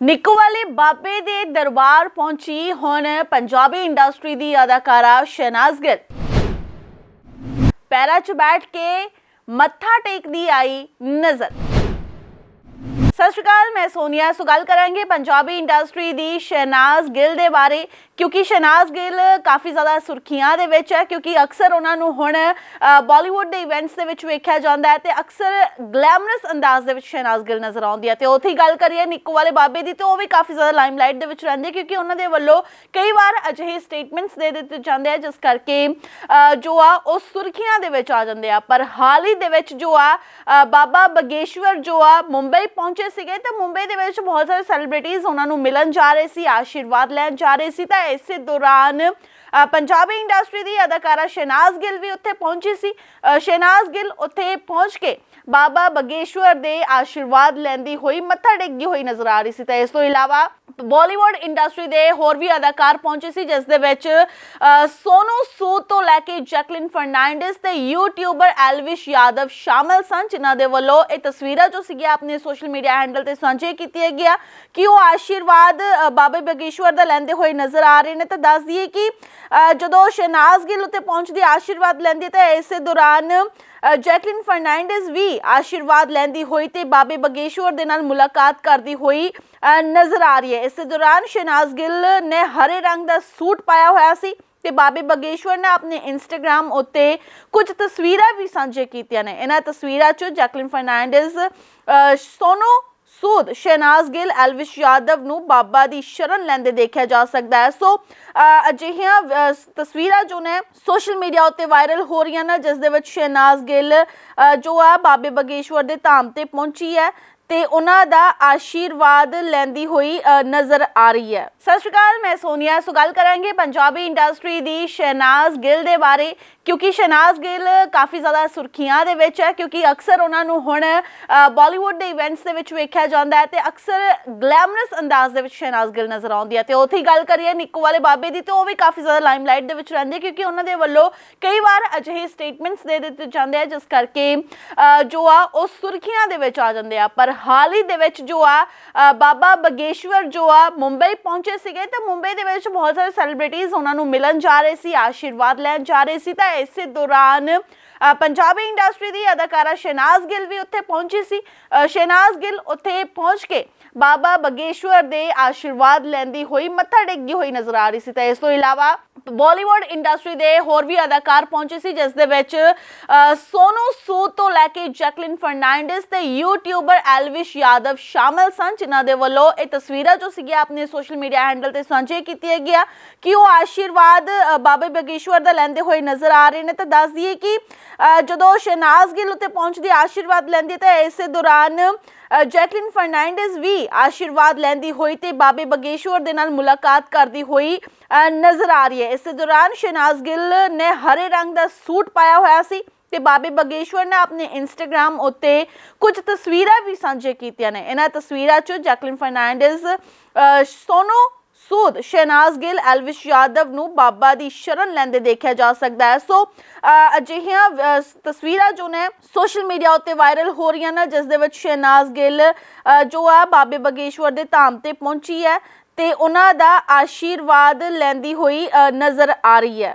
ਨਿੱਕੂ ਵਾਲੇ ਬਾਬੇ ਦੇ ਦਰਬਾਰ ਪਹੁੰਚੀ ਹੁਣ ਪੰਜਾਬੀ ਇੰਡਸਟਰੀ ਦੀ ਅਦਾਕਾਰਾ ਸ਼ਹਿਨਾਜ਼ ਗਿੱਲ। ਪੈਰਾਂ 'ਚ ਬੈਠ ਕੇ ਮੱਥਾ ਟੇਕਦੀ ਆਈ ਨਜ਼ਰ। ਸਤਿ ਸ਼੍ਰੀ ਅਕਾਲ, ਮੈਂ ਸੋਨੀਆ ਸੋ ਗੱਲ ਕਰਾਂਗੇ ਪੰਜਾਬੀ ਇੰਡਸਟਰੀ ਦੀ ਸ਼ਹਿਨਾਜ਼ ਗਿੱਲ ਦੇ ਬਾਰੇ, ਕਿਉਂਕਿ ਸ਼ਹਿਨਾਜ਼ ਗਿੱਲ ਕਾਫੀ ਜ਼ਿਆਦਾ ਸੁਰਖੀਆਂ ਦੇ ਵਿੱਚ ਹੈ, ਕਿਉਂਕਿ ਅਕਸਰ ਉਹਨਾਂ ਨੂੰ ਹੁਣ ਬਾਲੀਵੁੱਡ ਦੇ ਇਵੈਂਟਸ ਦੇ ਵਿੱਚ ਵੇਖਿਆ ਜਾਂਦਾ ਹੈ ਤੇ ਅਕਸਰ ਗਲੈਮਰਸ ਅੰਦਾਜ਼ ਦੇ ਵਿੱਚ ਸ਼ਹਿਨਾਜ਼ ਗਿੱਲ ਨਜ਼ਰ ਆਉਂਦੀ ਹੈ। ਤੇ ਉੱਥੇ ਹੀ ਗੱਲ ਕਰੀਏ ਨਿੱਕੂ ਵਾਲੇ ਬਾਬੇ ਦੀ, ਤੇ ਉਹ ਵੀ ਕਾਫੀ ਜ਼ਿਆਦਾ ਲਾਈਮਲਾਈਟ ਦੇ ਵਿੱਚ ਰਹਿੰਦੇ ਕਿਉਂਕਿ ਉਹਨਾਂ ਦੇ ਵੱਲੋਂ ਕਈ ਵਾਰ ਅਜਿਹੇ ਸਟੇਟਮੈਂਟਸ ਦੇ ਦਿੱਤੇ ਜਾਂਦੇ ਆ, ਜਿਸ ਕਰਕੇ ਜੋ ਆ ਉਹ ਸੁਰਖੀਆਂ ਦੇ ਵਿੱਚ ਆ ਜਾਂਦੇ ਆ। ਪਰ ਹਾਲ ਹੀ ਦੇ ਵਿੱਚ ਜੋ ਆ ਬਾਬਾ ਬਗੇਸ਼ਵਰ ਜੋ ਆ, ਮੁੰਬਈ ਪਹੁੰਚੇ ਸੀਗੇ ਤਾਂ ਮੁੰਬਈ ਦੇ ਵਿੱਚ ਬਹੁਤ ਸਾਰੇ ਸੈਲੀਬ੍ਰਿਟੀਜ਼ ਉਹਨਾਂ ਨੂੰ ਮਿਲਣ ਜਾ ਰਹੇ ਸੀ ਆਸ਼ੀਰਵਾਦ ਲੈਣ ਜਾ ਰਹੇ ਸੀ ਤਾਂ ਇਸੇ ਦੌਰਾਨ ਪੰਜਾਬੀ ਇੰਡਸਟਰੀ ਦੀ ਅਦਾਕਾਰਾ ਸ਼ਹਿਨਾਜ਼ ਗਿੱਲ ਵੀ ਉੱਥੇ ਪਹੁੰਚੀ ਸੀ। ਅ, ਸ਼ਹਿਨਾਜ਼ ਗਿੱਲ ਉੱਥੇ ਪਹੁੰਚ ਕੇ ਬਾਬਾ ਬਗੇਸ਼ਵਰ ਦੇ ਆਸ਼ੀਰਵਾਦ ਲੈਂਦੀ ਹੋਈ ਮੱਥਾ ਟੇਕਦੀ ਹੋਈ ਨਜ਼ਰ ਆ ਰਹੀ ਸੀ। ਤਾਂ ਇਸ ਤੋਂ ਇਲਾਵਾ ਬਾਲੀਵੁੱਡ ਇੰਡਸਟਰੀ ਦੇ ਹੋਰ ਵੀ ਅਦਾਕਾਰ ਪਹੁੰਚੇ ਸੀ ਜਿਸ ਦੇ ਵਿੱਚ ਅ, ਸੋਨੂ ਸੂਦ ਤੋਂ ਲੈ ਕੇ ਜੈਕਲਿਨ ਫਰਨਾਂਡਿਸ ਤੇ ਯੂਟਿਊਬਰ ਐਲਵਿਸ਼ ਯਾਦਵ ਸ਼ਾਮਲ ਸਨ ਜਿਨ੍ਹਾਂ ਦੇ ਵੱਲੋਂ ਇਹ ਤਸਵੀਰਾਂ ਜੋ ਸੀਗੀਆਂ ਆਪਣੇ ਸੋਸ਼ਲ ਮੀਡੀਆ ਹੈਂਡਲ ਤੇ ਸਾਂਝੇ ਕੀਤੀਆਂ ਗਿਆ ਕਿ ਉਹ ਆਸ਼ੀਰਵਾਦ ਬਾਬੇ ਬਗੇਸ਼ਵਰ ਦਾ ਲੈਂਦੇ ਹੋਏ ਨਜ਼ਰ ਆ ਰਹੇ ਨੇ। ਤਾਂ ਦੱਸ ਦਈਏ ਕਿ ਜਦੋਂ ਸ਼ਹਿਨਾਜ਼ ਗਿੱਲ ਉੱਤੇ ਪਹੁੰਚਦੀ ਆਸ਼ੀਰਵਾਦ ਲੈਂਦੀ ਤਾਂ ਇਸੇ ਦੌਰਾਨ ਜੈਕਲਿਨ ਫਰਨਾਂਡਿਸ ਵੀ ਆਸ਼ੀਰਵਾਦ ਲੈਂਦੀ ਹੋਈ ਤੇ ਬਾਬੇ ਬਗੇਸ਼ਵਰ ਦੇ ਨਾਲ ਮੁਲਾਕਾਤ ਕਰਦੀ ਹੋਈ ਨਜ਼ਰ ਆ ਰਹੀ ਹੈ। ਇਸ ਦੌਰਾਨ ਸ਼ਹਿਨਾਜ਼ ਗਿੱਲ ਨੇ ਹਰੇ ਰੰਗ ਦਾ ਸੂਟ ਪਾਇਆ ਹੋਇਆ ਸੀ ਤੇ ਬਾਬੇ ਬਗੇਸ਼ਵਰ ਨੇ ਆਪਣੇ ਇੰਸਟਾਗ੍ਰam ਉੱਤੇ ਕੁਝ ਤਸਵੀਰਾਂ ਵੀ ਸਾਂਝੇ ਕੀਤੀਆਂ ਨੇ। ਇਹਨਾਂ ਤਸਵੀਰਾਂ 'ਚ ਜੈਕਲਿਨ ਫਰਨਾਂਡਿਸ ਸੋਨੋ ਸੂਦ, ਸ਼ਹਿਨਾਜ਼ ਗਿੱਲ, ਐਲਵਿਸ਼ ਯਾਦਵ ਨੂੰ ਬਾਬਾ ਦੀ ਸ਼ਰਨ ਲੈਂਦੇ ਦੇਖਿਆ ਜਾ ਸਕਦਾ ਹੈ। ਸੋ ਅਜਿਹੀਆਂ ਤਸਵੀਰਾਂ ਜੋ ਨੇ ਸੋਸ਼ਲ ਮੀਡੀਆ ਉੱਤੇ ਵਾਇਰਲ ਹੋ ਰਹੀਆਂ ਨੇ, ਜਿਸ ਦੇ ਵਿੱਚ ਸ਼ਹਿਨਾਜ਼ ਗਿੱਲ ਜੋ ਆ ਬਾਬੇ ਬਗੇਸ਼ਵਰ ਦੇ ਧਾਮ ਤੇ ਪਹੁੰਚੀ ਹੈ। ਤੇ ਉਹਨਾਂ ਦਾ ਆਸ਼ੀਰਵਾਦ ਲੈਂਦੀ ਹੋਈ ਨਜ਼ਰ ਆ ਰਹੀ ਹੈ। ਸਤਿ ਸ਼੍ਰੀ ਅਕਾਲ, ਮੈਂ ਸੋਨੀਆ। ਸੋ ਗੱਲ ਕਰਾਂਗੇ ਪੰਜਾਬੀ ਇੰਡਸਟਰੀ ਦੀ ਸ਼ਹਿਨਾਜ਼ ਗਿੱਲ ਦੇ ਬਾਰੇ, ਕਿਉਂਕਿ ਸ਼ਹਿਨਾਜ਼ ਗਿੱਲ ਕਾਫੀ ਜ਼ਿਆਦਾ ਸੁਰਖੀਆਂ ਦੇ ਵਿੱਚ ਹੈ, ਕਿਉਂਕਿ ਅਕਸਰ ਉਹਨਾਂ ਨੂੰ ਹੁਣ ਬਾਲੀਵੁੱਡ ਦੇ ਇਵੈਂਟਸ ਦੇ ਵਿੱਚ ਵੇਖਿਆ ਜਾਂਦਾ ਹੈ ਤੇ ਅਕਸਰ ਗਲੈਮਰਸ ਅੰਦਾਜ਼ ਦੇ ਵਿੱਚ ਸ਼ਹਿਨਾਜ਼ ਗਿੱਲ ਨਜ਼ਰ ਆਉਂਦੀ ਹੈ। ਤੇ ਉੱਥੇ ਹੀ ਗੱਲ ਕਰੀਏ ਨਿੱਕੂ ਵਾਲੇ ਬਾਬੇ ਦੀ, ਤੇ ਉਹ ਵੀ ਕਾਫੀ ਜ਼ਿਆਦਾ ਲਾਈਮਲਾਈਟ ਦੇ ਵਿੱਚ ਰਹਿੰਦੇ, ਕਿਉਂਕਿ ਉਹਨਾਂ ਦੇ ਵੱਲੋਂ ਕਈ ਵਾਰ ਅਜਿਹੇ ਸਟੇਟਮੈਂਟਸ ਦੇ ਦਿੱਤੇ ਜਾਂਦੇ ਆ, ਜਿਸ ਕਰਕੇ ਜੋ ਆ, ਉਹ ਸੁਰਖੀਆਂ ਦੇ ਵਿੱਚ ਆ ਜਾਂਦੇ ਆ। ਪਰ ਹਾਲ ਹੀ ਦੇ ਵਿੱਚ ਜੋ ਆ ਬਾਬਾ ਬਗੇਸ਼ਵਰ ਜੋ ਆ, ਮੁੰਬਈ ਪਹੁੰਚੇ ਸੀਗੇ ਤਾਂ ਮੁੰਬਈ ਦੇ ਵਿੱਚ ਬਹੁਤ ਸਾਰੇ ਸੈਲੀਬ੍ਰਿਟੀਜ਼ ਉਹਨਾਂ ਨੂੰ ਮਿਲਣ ਜਾ ਰਹੇ ਸੀ, ਆਸ਼ੀਰਵਾਦ ਲੈਣ ਜਾ ਰਹੇ ਸੀ ਤਾਂ ਇਸੇ ਦੌਰਾਨ ਪੰਜਾਬੀ ਇੰਡਸਟਰੀ ਦੀ ਅਦਾਕਾਰਾ ਸ਼ਹਿਨਾਜ਼ ਗਿੱਲ ਵੀ ਉੱਥੇ ਪਹੁੰਚੀ ਸੀ। ਸ਼ਹਿਨਾਜ਼ ਗਿੱਲ ਉੱਥੇ ਪਹੁੰਚ ਕੇ ਬਾਬਾ ਬਗੇਸ਼ਵਰ ਦੇ ਆਸ਼ੀਰਵਾਦ ਲੈਂਦੀ ਹੋਈ, ਮੱਥਾ ਟੇਕਦੀ ਹੋਈ ਨਜ਼ਰ ਆ ਰਹੀ ਸੀ। ਤਾਂ ਇਸ ਤੋਂ ਇਲਾਵਾ ਬਾਲੀਵੁੱਡ ਇੰਡਸਟਰੀ ਦੇ ਹੋਰ ਵੀ ਅਦਾਕਾਰ ਪਹੁੰਚੇ ਸੀ ਜਿਸ ਦੇ ਵਿੱਚ ਅ, ਸੋਨੂ ਸੂਦ ਤੋਂ ਲੈ ਕੇ ਜੈਕਲਿਨ ਫਰਨਾਂਡਿਸ ਤੇ ਯੂਟਿਊਬਰ ਐਲਵਿਸ਼ ਯਾਦਵ ਸ਼ਾਮਲ ਸਨ ਜਿਨ੍ਹਾਂ ਦੇ ਵੱਲੋਂ ਇਹ ਤਸਵੀਰਾਂ ਜੋ ਸੀਗੀਆਂ ਆਪਣੇ ਸੋਸ਼ਲ ਮੀਡੀਆ ਹੈਂਡਲ ਤੇ ਸਾਂਝੇ ਕੀਤੀਆਂ ਗਿਆ ਕਿ ਉਹ ਆਸ਼ੀਰਵਾਦ ਬਾਬੇ ਬਗੇਸ਼ਵਰ ਦਾ ਲੈਂਦੇ ਹੋਏ ਨਜ਼ਰ ਆ ਰਹੇ ਨੇ। ਤਾਂ ਦੱਸ ਦਈਏ ਕਿ ਜਦੋਂ ਸ਼ਹਿਨਾਜ਼ ਗਿੱਲ ਉੱਤੇ ਪਹੁੰਚਦੀ ਆਸ਼ੀਰਵਾਦ ਲੈਂਦੀ ਤਾਂ ਇਸੇ ਦੌਰਾਨ ਜੈਕਲਿਨ ਫਰਨਾਂਡਿਸ ਵੀ ਆਸ਼ੀਰਵਾਦ ਲੈਂਦੀ ਹੋਈ ਤੇ ਬਾਬੇ ਬਗੇਸ਼ਵਰ ਦੇ ਨਾਲ ਮੁਲਾਕਾਤ ਕਰਦੀ ਹੋਈ ਨਜ਼ਰ ਆ ਰਹੀ ਹੈ। ਇਸ ਦੌਰਾਨ ਸ਼ਨਾਜ਼ ਗਿੱਲ ਨੇ ਹਰੇ ਰੰਗ ਦਾ ਸੂਟ ਪਾਇਆ ਹੋਇਆ ਸੀ ਤੇ ਬਾਬੇ ਬਗੇਸ਼ਵਰ ਨੇ ਆਪਣੇ ਇੰਸਟਾਗ੍ਰam ਉੱਤੇ ਕੁਝ ਤਸਵੀਰਾਂ ਵੀ ਸਾਂਝੇ ਕੀਤੀਆਂ ਨੇ। ਇਹਨਾਂ ਤਸਵੀਰਾਂ 'ਚ ਜੈਕਲਿਨ ਫਰਨਾਂਡਿਸ ਅ, ਸੋਨੂ ਸੂਦ ਸ਼ਹਿਨਾਜ਼ ਗਿੱਲ, ਐਲਵਿਸ਼ ਯਾਦਵ ਨੂੰ ਬਾਬਾ ਦੀ ਸ਼ਰਨ ਲੈਂਦੇ ਦੇਖਿਆ ਜਾ ਸਕਦਾ ਹੈ। ਸੋ ਅਜਿਹੀਆਂ ਤਸਵੀਰਾਂ ਜੋ ਨੇ ਸੋਸ਼ਲ ਮੀਡੀਆ ਉੱਤੇ ਵਾਇਰਲ ਹੋ ਰਹੀਆਂ ਨੇ, ਜਿਸ ਦੇ ਵਿੱਚ ਸ਼ਹਿਨਾਜ਼ ਗਿੱਲ ਜੋ ਆ ਬਾਬੇ ਬਗੇਸ਼ਵਰ ਦੇ ਧਾਮ ਤੇ ਪਹੁੰਚੀ ਹੈ ਤੇ ਉਹਨਾਂ ਦਾ ਆਸ਼ੀਰਵਾਦ ਲੈਂਦੀ ਹੋਈ ਨਜ਼ਰ ਆ ਰਹੀ ਹੈ।